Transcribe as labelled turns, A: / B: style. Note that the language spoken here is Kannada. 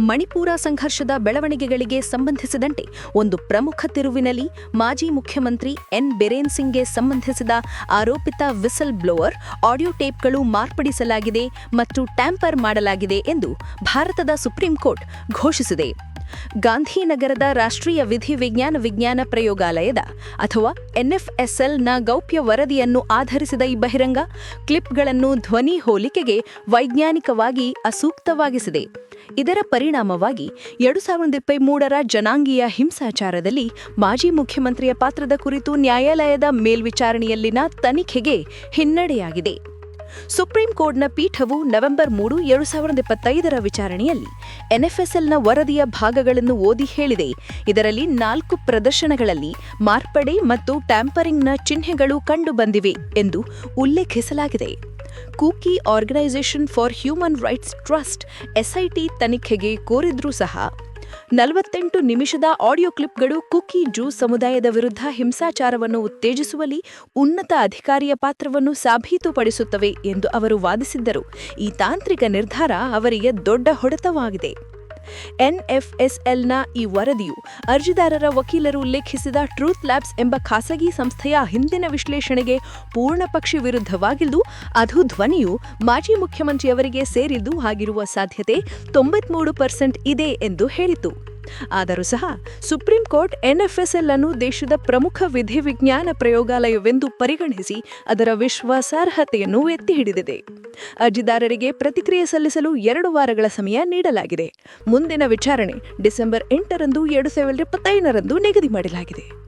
A: ಮಣಿಪುರ ಸಂಘರ್ಷದ ಬೆಳವಣಿಗೆಗಳಿಗೆ ಸಂಬಂಧಿಸಿದಂತೆ ಒಂದು ಪ್ರಮುಖ ತಿರುವಿನಲ್ಲಿ ಮಾಜಿ ಮುಖ್ಯಮಂತ್ರಿ ಎನ್. ಬಿರೇನ್ ಸಿಂಗ್ಗೆ ಸಂಬಂಧಿಸಿದ ಆರೋಪಿತ ವಿಸಲ್ ಬ್ಲೋವರ್ ಆಡಿಯೋ ಟೇಪ್ಗಳು ಮಾರ್ಪಡಿಸಲಾಗಿದೆ ಮತ್ತು ಟ್ಯಾಂಪರ್ ಮಾಡಲಾಗಿದೆ ಎಂದು ಭಾರತದ ಸುಪ್ರೀಂ ಕೋರ್ಟ್ ಘೋಷಿಸಿದೆ. ಗಾಂಧಿನಗರದ ರಾಷ್ಟ್ರೀಯ ವಿಧಿ ವಿಜ್ಞಾನ ವಿಜ್ಞಾನ ಪ್ರಯೋಗಾಲಯದ ಅಥವಾ ಎನ್ಎಫ್ಎಸ್ಎಲ್ನ ಗೌಪ್ಯ ವರದಿಯನ್ನು ಆಧರಿಸಿದ ಈ ಬಹಿರಂಗ ಕ್ಲಿಪ್ಗಳನ್ನು ಧ್ವನಿ ಹೋಲಿಕೆಗೆ ವೈಜ್ಞಾನಿಕವಾಗಿ ಅಸೂಕ್ತವಾಗಿಸಿದೆ. ಇದರ ಪರಿಣಾಮವಾಗಿ ಎರಡು ಸಾವಿರದ ಇಪ್ಪತ್ಮೂರರ ಜನಾಂಗೀಯ ಹಿಂಸಾಚಾರದಲ್ಲಿ ಮಾಜಿ ಮುಖ್ಯಮಂತ್ರಿಯ ಪಾತ್ರದ ಕುರಿತು ನ್ಯಾಯಾಲಯದ ಮೇಲ್ವಿಚಾರಣೆಯಲ್ಲಿನ ತನಿಖೆಗೆ ಹಿನ್ನಡೆಯಾಗಿದೆ. ಸುಪ್ರೀಂ ಕೋರ್ಟ್ನ ಪೀಠವು ನವೆಂಬರ್ ಮೂರು, ಎರಡು ಸಾವಿರದ ಇಪ್ಪತ್ತೈದರ ವಿಚಾರಣೆಯಲ್ಲಿ ಎನ್ಎಫ್ಎಸ್ಎಲ್ನ ವರದಿಯ ಭಾಗಗಳನ್ನು ಓದಿ ಹೇಳಿದೆ. ಇದರಲ್ಲಿ ನಾಲ್ಕು ಪ್ರದರ್ಶನಗಳಲ್ಲಿ ಮಾರ್ಪಡೆ ಮತ್ತು ಟ್ಯಾಂಪರಿಂಗ್ನ ಚಿಹ್ನೆಗಳು ಕಂಡುಬಂದಿವೆ ಎಂದು ಉಲ್ಲೇಖಿಸಲಾಗಿದೆ. Kuki organisation for human rights trust SIT ತನಿಖೆಗೆ ಕೋರಿದ್ರೂ ಸಹ ನಲವತ್ತೆಂಟು ನಿಮಿಷದ ಆಡಿಯೋ ಕ್ಲಿಪ್ಗಳು ಕುಕಿ ಜೂ ಸಮುದಾಯದ ವಿರುದ್ಧ ಹಿಂಸಾಚಾರವನ್ನು ಉತ್ತೇಜಿಸುವಲ್ಲಿ ಉನ್ನತ ಅಧಿಕಾರಿಯ ಪಾತ್ರವನ್ನು ಸಾಬೀತುಪಡಿಸುತ್ತವೆ ಎಂದು ಅವರು ವಾದಿಸಿದ್ದರು. ಈ ತಾಂತ್ರಿಕ ನಿರ್ಧಾರ ಅವರಿಗೆ ದೊಡ್ಡ ಹೊಡೆತವಾಗಿದೆ. ಎನ್ಎಫ್ಎಸ್ಎಲ್ನ ಈ ವರದಿಯು ಅರ್ಜಿದಾರರ ವಕೀಲರು ಉಲ್ಲೇಖಿಸಿದ ಟ್ರೂತ್ ಲ್ಯಾಬ್ಸ್ ಎಂಬ ಖಾಸಗಿ ಸಂಸ್ಥೆಯ ಹಿಂದಿನ ವಿಶ್ಲೇಷಣೆಗೆ ಪೂರ್ಣಪಕ್ಷಿ ವಿರುದ್ಧವಾಗಿದ್ದು, ಅದು ಧ್ವನಿಯು ಮಾಜಿ ಮುಖ್ಯಮಂತ್ರಿಯವರಿಗೆ ಸೇರಿದ್ದು ಆಗಿರುವ ಸಾಧ್ಯತೆ ತೊಂಬತ್ಮೂರು ಪರ್ಸೆಂಟ್ ಇದೆ ಎಂದು ಹೇಳಿತು ಆದರೂ ಸಹ ಸುಪ್ರೀಂ ಕೋರ್ಟ್ ಎನ್ಎಫ್ಎಸ್ಎಲ್ ಅನ್ನು ದೇಶದ ಪ್ರಮುಖ ವಿಧಿವಿಜ್ಞಾನ ಪ್ರಯೋಗಾಲಯವೆಂದು ಪರಿಗಣಿಸಿ ಅದರ ವಿಶ್ವಾಸಾರ್ಹತೆಯನ್ನು ಎತ್ತಿ ಹಿಡಿದಿದೆ. ಅರ್ಜಿದಾರರಿಗೆ ಪ್ರತಿಕ್ರಿಯೆ ಸಲ್ಲಿಸಲು ಎರಡು ವಾರಗಳ ಸಮಯ ನೀಡಲಾಗಿದೆ. ಮುಂದಿನ ವಿಚಾರಣೆ ಡಿಸೆಂಬರ್ ಎಂಟರಂದು, ಎರಡು ಸಾವಿರದ ಇಪ್ಪತ್ತೈದರಂದು ನಿಗದಿ ಮಾಡಲಾಗಿದೆ.